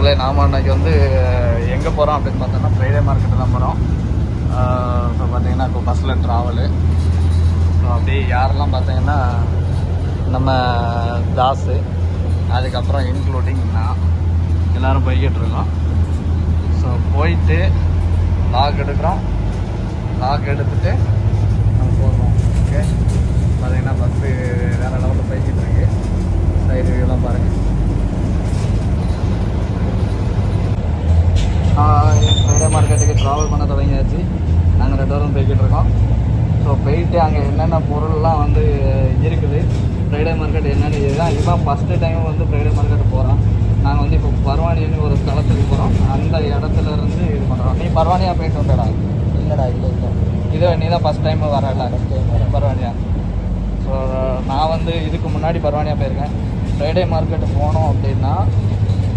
நண்பர்களே நாம் அன்னைக்கு வந்து எங்கே போகிறோம் அப்படின்னு பார்த்தோம்னா ஃப்ரைடே மார்க்கெட்டு தான் போகிறோம் இப்போ பார்த்தீங்கன்னா இப்போ பஸ்ஸில் ட்ராவலு ஸோ அப்படியே யாரெல்லாம் பார்த்தீங்கன்னா நம்ம தாஸு அதுக்கப்புறம் இன்க்ளூடிங் நான் எல்லோரும் போய்கிட்டுருக்கோம் ஸோ போயிட்டு லாக் எடுக்கிறோம். லாக் எடுத்துகிட்டு நம்ம போகிறோம் ஓகே பார்த்தீங்கன்னா பஸ்ஸு வேறு லெவலில் போய்கிட்டு இருக்கு சைடு வியூலாம் பாருங்கள் ஃப்ரைடே மார்க்கெட்டுக்கு ட்ராவல் பண்ண தொடங்கியாச்சு நாங்கள் ரெண்டு பேரும் போய்கிட்டு இருக்கோம் ஸோ போயிட்டு அங்கே என்னென்ன பொருள்லாம் வந்து இருக்குது ஃப்ரைடே மார்க்கெட் என்னென்னு இதுதான் இதுதான் ஃபஸ்ட்டு டைம் வந்து ஃப்ரைடே மார்க்கெட் போகிறோம் நாங்கள் வந்து இப்போ பர்வானின்னு ஒரு ஸ்தலத்துக்கு போகிறோம் அந்த இடத்துல இருந்து இது பண்ணுறோம் நீ பர்வானியா போயிட்டு வந்தடா. இல்லைடா இல்லை இல்லை. இது நீ தான் ஃபஸ்ட் டைம் வரல பர்வானியா. ஸோ நான் வந்து இதுக்கு முன்னாடி பர்வானியா போயிருக்கேன். ஃப்ரைடே மார்க்கெட்டு போனோம் அப்படின்னா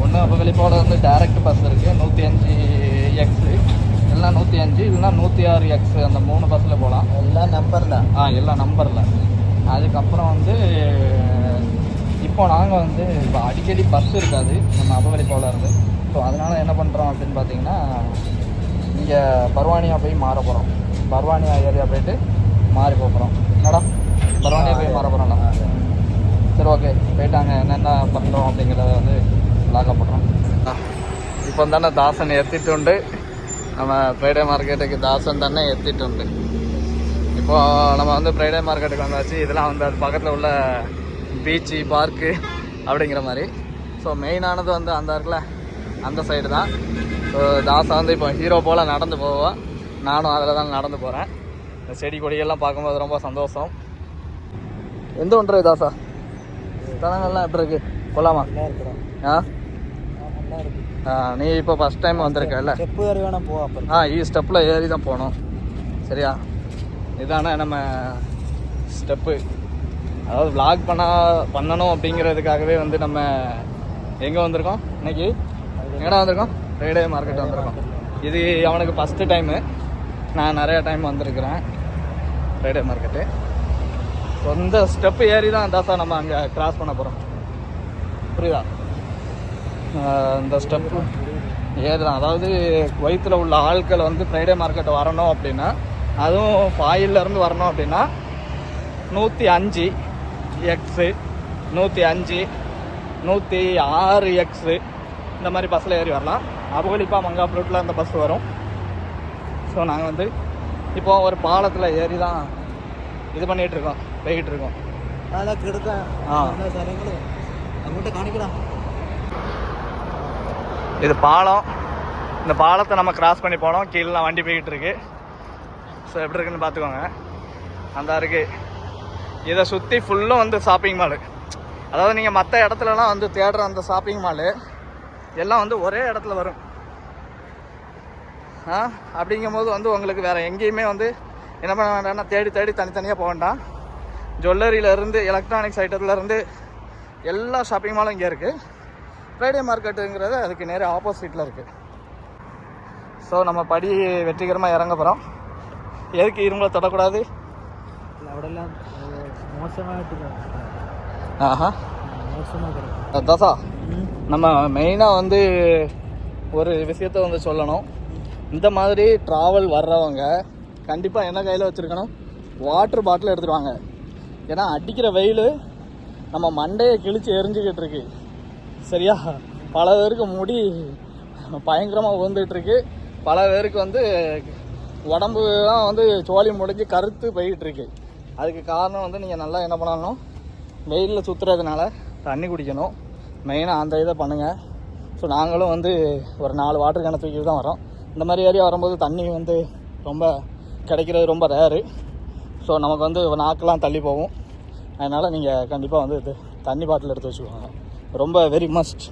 ஒன்று வெளிப்போட வந்து டேரக்ட் பஸ் இருக்குது நூற்றி அஞ்சு எக்ஸு எல்லாம் நூற்றி அஞ்சு இல்லைனா நூற்றி ஆறு எக்ஸ் அந்த மூணு பஸ்ஸில் போகலாம் எல்லாம் நம்பர் தான். ஆ எல்லாம் நம்பரில் அதுக்கப்புறம் வந்து இப்போ நாங்கள் வந்து இப்போ அடிக்கடி பஸ் இருக்காது. நம்ம அபவெளிப்போல இருந்து ஸோ அதனால் என்ன பண்ணுறோம் அப்படின்னு பார்த்தீங்கன்னா இங்கே பர்வானியா போய் மாற போகிறோம் பர்வானியா ஏரியா போயிட்டு மாறி போகிறோம் என்னடா? பர்வானியா போய் மாற போகிறோம்ல சரி ஓகே போயிட்டாங்க என்னென்ன பண்ணுறோம் அப்படிங்கிறத வந்து லாக்கப் இப்போ தானே தாசன் எத்திட்டுண்டு நம்ம ஃப்ரைடே மார்க்கெட்டுக்கு தாசன் தானே எத்திட்டுண்டு இப்போ நம்ம வந்து ஃப்ரைடே மார்க்கெட்டுக்கு வந்தாச்சு. இதெல்லாம் வந்து அது பக்கத்தில் உள்ள பீச்சு பார்க்கு அப்படிங்கிற மாதிரி. ஸோ மெயினானது வந்து அந்த இருக்குல்ல அந்த சைடு தான். ஸோ தாசா வந்து இப்போ ஹீரோ போல் நடந்து போவோம் நானும் அதில் தான் நடந்து போகிறேன் இந்த செடி கொடியெல்லாம் பார்க்கும்போது ரொம்ப சந்தோஷம். எந்த ஒன்று தாசா? தலங்கள்லாம் எப்படி இருக்கு? இருக்கிறோம் ஆ? ஆ, நீ இப்போ ஃபஸ்ட் டைம் வந்திருக்கல ஸ்டெப்பு ஏறி வேணா போ ஆ ஈ ஸ்டெப்பில் ஏறி தான் போகணும். சரியா? இதானே நம்ம ஸ்டெப்பு அதாவது விளாக் பண்ணா பண்ணணும் அப்படிங்கிறதுக்காகவே வந்து நம்ம எங்கே வந்திருக்கோம்? இன்னைக்கு? எங்கடா வந்திருக்கோம்? ஃப்ரைடே மார்க்கெட் வந்திருக்கோம். இது அவனுக்கு ஃபஸ்ட்டு டைமு நான் நிறைய டைம் வந்திருக்கிறேன். ஃப்ரைடே மார்க்கெட்டு சொந்த ஸ்டெப்பு ஏறி தான் தாசா நம்ம அங்கே கிராஸ் பண்ண போகிறோம் புரியுதா? இந்த ஸ்டெப்பு ஏறுதான். அதாவது குவைத்தில் உள்ள ஆட்கள் வந்து ஃப்ரைடே மார்க்கெட் வரணும் அப்படின்னா அதுவும் ஃபாயில்ல இருந்து வரணும் அப்படின்னா நூற்றி அஞ்சு. எக்ஸு நூற்றி அஞ்சு நூற்றி ஆறு எக்ஸு இந்த மாதிரி பஸ்ஸில் ஏறி வரலாம். அபகலிப்பா மங்காப் ரூட்டில் அந்த பஸ் வரும். ஸோ நாங்கள் வந்து இப்போது ஒரு பாலத்தில் ஏறி தான் இது பண்ணிகிட்ருக்கோம் போய்கிட்டுருக்கோம் அதெல்லாம் கெடுத்தேன் ஆ. அவங்கள்ட்ட காணிக்கலாம். இது பாலம். இந்த பாலத்தை நம்ம கிராஸ் பண்ணி போனோம். கீழே வண்டி போய்கிட்டு இருக்கு. ஸோ எப்படி இருக்குன்னு பார்த்துக்கோங்க. அந்த இருக்குது இதை சுற்றி ஃபுல்லும் வந்து ஷாப்பிங் மாலு அதாவது நீங்கள் மற்ற இடத்துலலாம் வந்து தேடுற அந்த ஷாப்பிங் மாலு எல்லாம் வந்து ஒரே இடத்துல வரும். ஆ? அப்படிங்கும் போது வந்து உங்களுக்கு வேறு எங்கேயுமே வந்து என்ன பண்ண வேண்டாம்னா தேடி தேடி தனித்தனியாக போக வேண்டாம். ஜுவல்லரியிலேருந்து எலக்ட்ரானிக்ஸ் ஐட்டத்துலேருந்து எல்லா ஷாப்பிங் மாலும் இங்கே இருக்குது ஃப்ரைடே மார்க்கெட்டுங்கிறது அதுக்கு நேர ஆப்போசிட்டில் இருக்குது ஸோ நம்ம படி வெற்றிகரமாக இறங்க போகிறோம் எதுக்கு இரும்பலை தொடக்கூடாது? இல்லை ஆஹா. தசா. நம்ம மெயினாக வந்து ஒரு விஷயத்த வந்து சொல்லணும். இந்த மாதிரி ட்ராவல் வர்றவங்க கண்டிப்பாக என்ன கையில் வச்சுருக்கணும்? வாட்டர் பாட்டில் எடுத்துருவாங்க ஏன்னா அடிக்கிற வெயில் நம்ம மண்டையை கிழிச்சு எரிஞ்சுக்கிட்டு இருக்கு. சரியா? பல பேருக்கு முடி பயங்கரமாக ஊந்துட்டுருக்கு பல பேருக்கு வந்து உடம்பு தான் வந்து சோழி முடிஞ்சு கருத்து போய்கிட்டுருக்கு அதுக்கு காரணம் வந்து நீங்கள் நல்லா என்ன பண்ணணும் வெயிலில் சுற்றுறதுனால தண்ணி குடிக்கணும் மெயினாக அந்த இதை பண்ணுங்கள் ஸோ நாங்களும் வந்து ஒரு நாலு வாட்டர் கேனை தூக்கிட்டு தான் வரோம் இந்த மாதிரி ஏரியா வரும்போது தண்ணி வந்து ரொம்ப கிடைக்கிறது ரொம்ப ரேரு ஸோ நமக்கு வந்து நாக்கெல்லாம் தள்ளி போகும் அதனால் நீங்கள் கண்டிப்பாக வந்து இது தண்ணி பாட்டில் எடுத்து வச்சுக்கோங்க ரொம்ப வெரி மஸ்ட்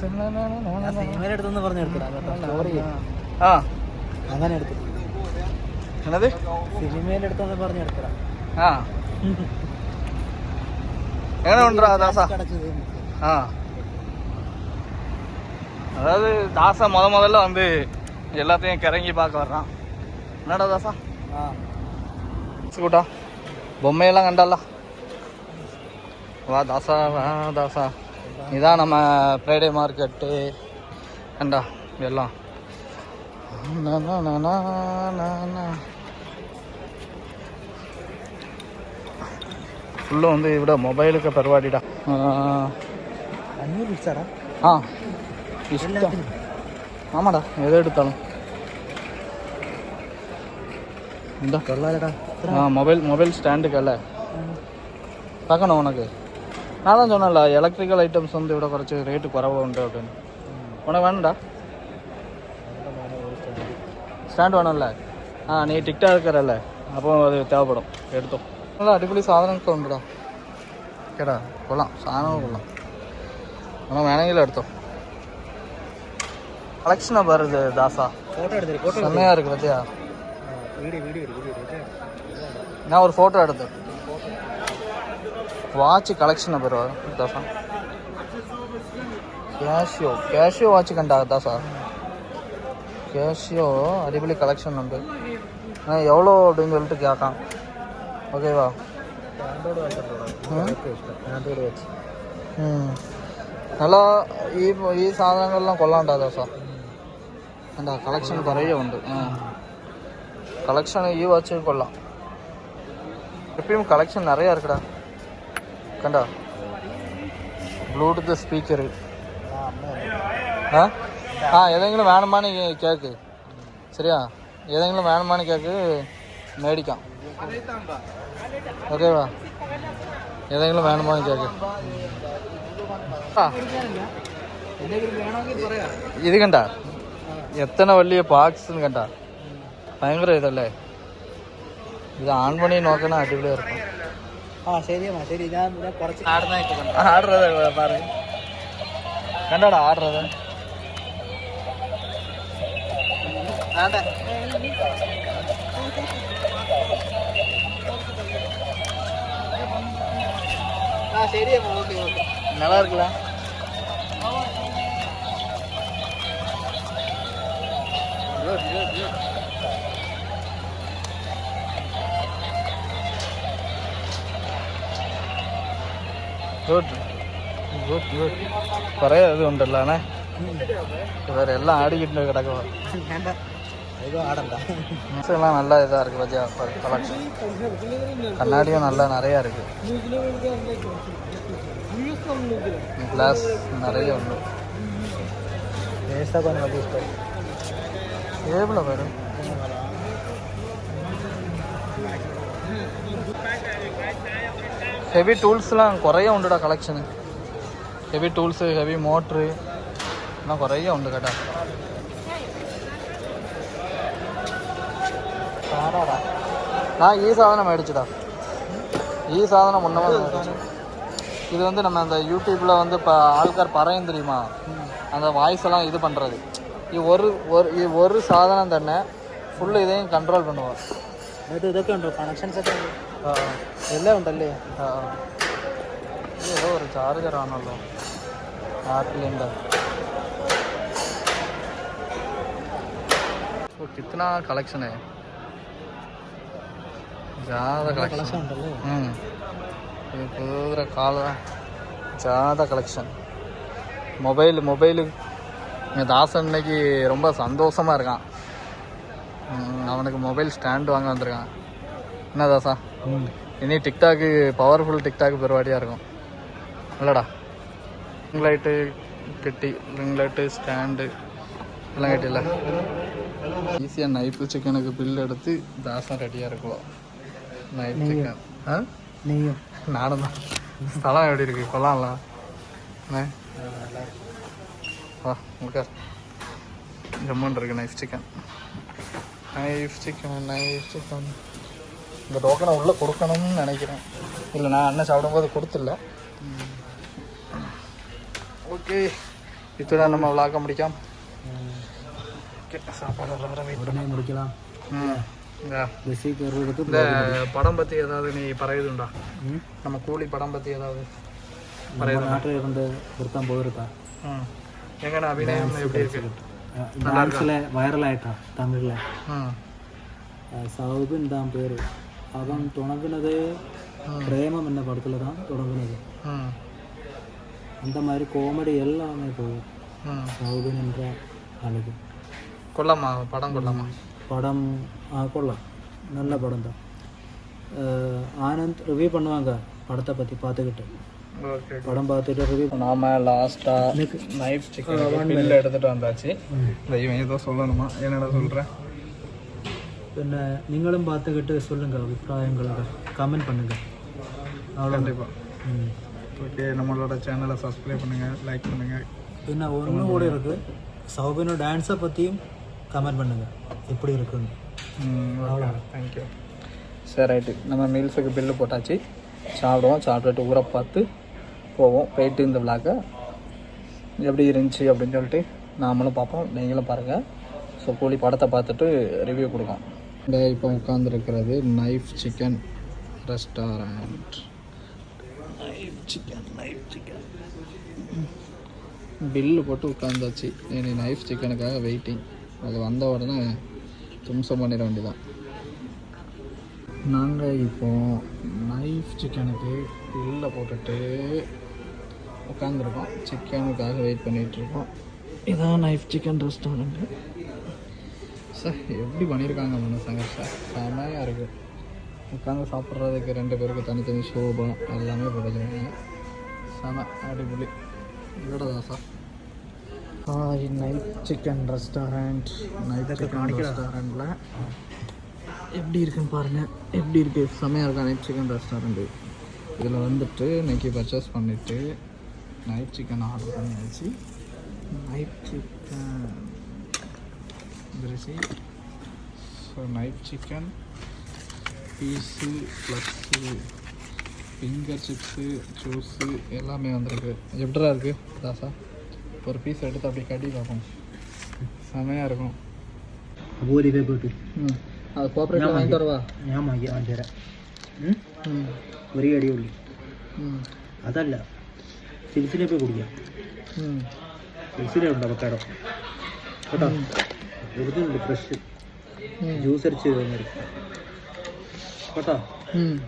സിനിമയുടെ അടുത്തൊന്ന് പറഞ്ഞെടുക്കടാ കേട്ടോ സ്റ്റോറി ஆ അങ്ങനെ എടുത്തു என்னது സിനിമയുടെ അടുത്തൊന്ന് പറഞ്ഞെടുക്കടാ ஆ என்ன பண்ணுறா தாசா അടച്ചത് ஆ அதாவது தாசா முத முதல்ல வந்து எல்லாத்தையும் கிறங்கி பார்க்க வர்றான் என்னடா தாசா ആ கூட்டா பொம்மையெல்லாம் கண்டால வா தாசா வா தாசா இதான் நம்ம ஃப்ரைடே மார்க்கெட்டு கண்டா எல்லாம் ஃபுல்லாக வந்து இவிட மொபைலுக்கு பரவாடிடா அஞ்சூறு சாரா ஆ. இஷ்டம். ஆமாடா எதை எடுத்தாலும். இந்த. கொள்ளாதடா. ஆ மொபைல் மொபைல் ஸ்டாண்டுக்கல்ல பார்க்கணும் உனக்கு. நான் தான் சொன்னேன்ல எலக்ட்ரிக்கல் ஐட்டம்ஸ் வந்து இவ்வளோ குறைச்சி ரேட்டு குறவு உண்டு அப்படின்னு. உனக்கு வேணும்டா. ஸ்டாண்ட் வேணும்ல. ஆ நீ டிக்டாக இருக்கிறல்ல. அப்போ அது தேவைப்படும். எடுத்தோம். நல்லா அடிப்படை சாதனங்கள் உண்டுடா கேடா கொள்ளலாம் சாதனமும் கொள்ளலாம் ஆனால் வேணங்கில எடுத்தோம். கலெக்ஷனாக பாருது தாசா. செம்மையாக இருக்கு பத்தியா? நான் ஒரு ஃபோட்டோ எடுத்தேன் வாட்ச் கலெக்ஷனை பாரு தாசா. கேஷியோ கேஷியோ வாட்ச் கண்டா சார் கேஷியோ அடிப்படை கலெக்ஷன் உண்டு ஆ எவ்வளோ அப்படின்னு சொல்லிட்டு கேட்கான் ஓகேவா நல்லா ஈ ఈ సాధనంలో కొల్లాంటా సార్ అంటే కలెక్షన్ కొరగే ఉంది கலெக்ஷன் ஈ வாட்சே கொள்ளலாம் எப்பயும் கலெக்ஷன் நிறையா இருக்குடா. கண்டா? ப்ளூடூத் ஸ்பீக்கரு ஆ? ஆ எதெങ്കിലും வேணுமான்னு கேட்கு சரியா எதெങ്കിലും வேணுமான்னு கேட்கு மேடிக்காம் ஓகேவா ഏതെങ്കിലും വേണമോ ചോദിക്കാം ഇത് കണ്ട എത്ര വലിയ പാക്സ് കണ്ട ഭയങ്കര ഇതല്ലേ ഇത് ആൺമണി നോക്കണ അടിപൊളി ഇറക്കും ആർഡർ കണ്ടടാ ആർഡർ ഞാൻ കുറച്ച് ஆடுறத பாரு கண்டாடா ஆடுறத ആ ശരിയമ്മ ഓക്കെ ഓക്കെ நல்லா இருக்குல்ல குட் குட் குட் കുറേ ഇത് ഉണ്ടല്ലോ അണേ வேற எல்லாம் ஆடிக்கிட்டு ஏதோ நல்லா இதாக இருக்குது பஜா கலெக்ஷன் கண்ணாடியும் நல்லா நிறையா இருக்குது கிளாஸ் நிறைய உண்டு. వేస్తా కొన్ని తీసుకోవాలి ఏమిలా ஹெவி டூல்ஸ்லாம் குறைய உண்டுடா collection heavy tools heavy motor எல்லாம் குறைய உண்டு கேட்டா. ആടാടാ நான் ஈ சாதனம் ஆயிடுச்சுடா ஈ சாதனம் ஒன்றுமே இது வந்து நம்ம அந்த யூடியூப்பில் வந்து இப்போ ஆள்கார் பறையும் தெரியுமா? அந்த வாய்ஸ் எல்லாம் இது பண்ணுறது ஒரு ஒரு ஒரு சாதனம் தானே ஃபுல் இதையும் கண்ட்ரோல் பண்ணுவார். എന്നിട്ട് ഇതൊക്കെ ഉണ്ടോ കണക്ഷൻസ് ഒക്കെ എല്ലാം ഉണ്ടല്ലേ ഏതോ ഒരു ചാർജർ ആണല്ലോ ആപ്പിളിൻ്റെ കിത്തന கலெக்ஷனு జాద కలెక్షన్ పూర கால జాద கலெக்ஷன் மொபைல் மொபைலு. எங்கள் தாசன் இன்னைக்கு ரொம்ப சந்தோஷமாக இருக்கான். அவனுக்கு மொபைல் ஸ்டாண்டு வாங்க வந்திருக்கான். என்ன தாசா? இனி டிக்டாக்கு பவர்ஃபுல் டிக்டாக் பெருவாடியாக இருக்கும். இல்லைடா. ரிங் லைட்டு கட்டி ரிங் லைட்டு ஸ்டாண்டு. எல்லாம் கட்டில ஈஸியாக நைப்பு சிக்கனுக்கு பில் எடுத்து தாசம் ரெடியாக இருக்கும் நைட் சிக்கன் ஆ? நீயும் நானும் தான். ஸ்தலம் எப்படி இருக்கு? கொல்லாம்ல. வா உட்கார் ஜம்முன் இருக்கு knife chicken knife chicken knife chicken இந்த டோக்கனை உள்ளே கொடுக்கணும்னு நினைக்கிறேன். இல்லை நான் அண்ணன் சாப்பிடும்போது கொடுத்துல ஓகே இத்துடன் நம்ம விளாக்க முடிக்காம சாப்பாடு முடிக்கலாம். ம். இந்த படம் பத்தி ஏதாவது நீ பறையுதுண்டா நம்ம கூலி படம் பத்தி ஏதாவது பறையுது இருந்த ஒருத்தன் போயிருக்கான் எங்கண்ணா அபிநயம் எப்படி இருக்கு? டான்ஸில் வைரல் ஆயிட்டான் தமிழில்? சவுபின் தான் பேர். அவன் தொடங்குனது பிரேமம் என்ன படத்தில் தான் தொடங்குனது. அந்த மாதிரி கோமெடி எல்லாமே போகும் சவுபின் என்ற அழகு கொள்ளம்மா படம் கொள்ளம்மா படம் ஆ கொள்ளலாம். நல்ல படம் தான். ஆனந்த் ரிவ்யூ பண்ணுவாங்க படத்தை பற்றி பார்த்துக்கிட்டு. படம் பார்த்துட்டு ரிவ்யூ நாம லாஸ்ட்டாக நைஃப் சிக்கன் பில் எடுத்துகிட்டு வந்தாச்சு. இவன் ஏதோ சொல்லணுமா? என்னடா சொல்கிறேன் என்ன நீங்களும் பார்த்துக்கிட்டு சொல்லுங்கள் அபிப்பிராயங்களோட. கமெண்ட் பண்ணுங்கள் அவ்வளோ கண்டிப்பாக ஓகே நம்மளோட சேனலை சப்ஸ்கிரைப் பண்ணுங்கள் லைக் பண்ணுங்கள் பின்ன ஒன்று கூட இருக்குது சௌபினோட டான்ஸை பற்றியும் கமெண்ட் பண்ணுங்கள் எப்படி இருக்குன்னு. அவ்வளோ தேங்க்யூ சரி ரைட்டு. நம்ம மீல்ஸுக்கு பில்லு போட்டாச்சு. சாப்பிடுவோம். சாப்பிட்டுட்டு ஊரை பார்த்து போவோம். போயிட்டு இந்த விளாக்கை எப்படி இருந்துச்சு அப்படின்னு சொல்லிட்டு நாமளும் பார்ப்போம். நீங்களும் பாருங்கள் ஸோ கூலி படத்தை பார்த்துட்டு ரிவ்யூ கொடுக்கும் இந்த இப்போ உட்காந்துருக்கிறது knife chicken restaurant knife chicken knife chicken bill போட்டு உட்காந்தாச்சு இனி நைஃப் சிக்கனுக்காக வெயிட்டிங் அது வந்த உடனே தும்சம் பண்ணிட வேண்டியதான் நாங்கள் இப்போ நைஃப் சிக்கனுக்கு பில்லை போட்டுட்டு உட்காந்துருக்கோம் சிக்கனுக்காக வெயிட் பண்ணிகிட்ருக்கோம் இதான் நைஃப் சிக்கன் ரெஸ்டாரண்ட்டு சார் எப்படி பண்ணியிருக்காங்க மனுஷங்க? சார் செமையாக இருக்குது உட்காந்து சாப்பிட்றதுக்கு ரெண்டு பேருக்கு தனித்தனி சோபம் எல்லாமே போட்டுருக்காங்க செம அடிப்பொலி இவ்வளோதான் sir? Hi night chicken restaurant night chicken ரெஸ்டாரண்ட்டில் எப்படி இருக்குன்னு பாருங்கள் எப்படி இருக்குது செமையாக இருக்கா நைட் சிக்கன் ரெஸ்டாரண்ட்டு இதில் வந்துட்டு இன்னைக்கு பர்ச்சேஸ் பண்ணிவிட்டு நைட் சிக்கன் ஆர்டர் பண்ணியாச்சு. Night chicken பிரிசி so night chicken piece plus finger chips juice எல்லாமே வந்திருக்கு. எப்படிடா இருக்குது தாசா? ஒரு பீஸ் எடுத்து அப்படி கட்டி பார்ப்போம் செமையாக இருக்கும் അബൂലിനെ പോയിട്ട് ம் அது கோஆப்ரேட்டிவ் வாங்கி தரவா ഞാൻ വാങ്ങി വാങ്ങി തരാം ഉം? ம் ഒരു അടിയുള്ളി ம் അതല്ല സിൽസിലെ പോയി കുടിക്കാം ம் സിൽസിലുണ്ട് അവക്കാടോ കേട്ടോ ഇവിടുന്നുണ്ട് ഫ്രഷ് ம் ജ്യൂസ് അടിച്ച് തരും കേട്ടോ ம்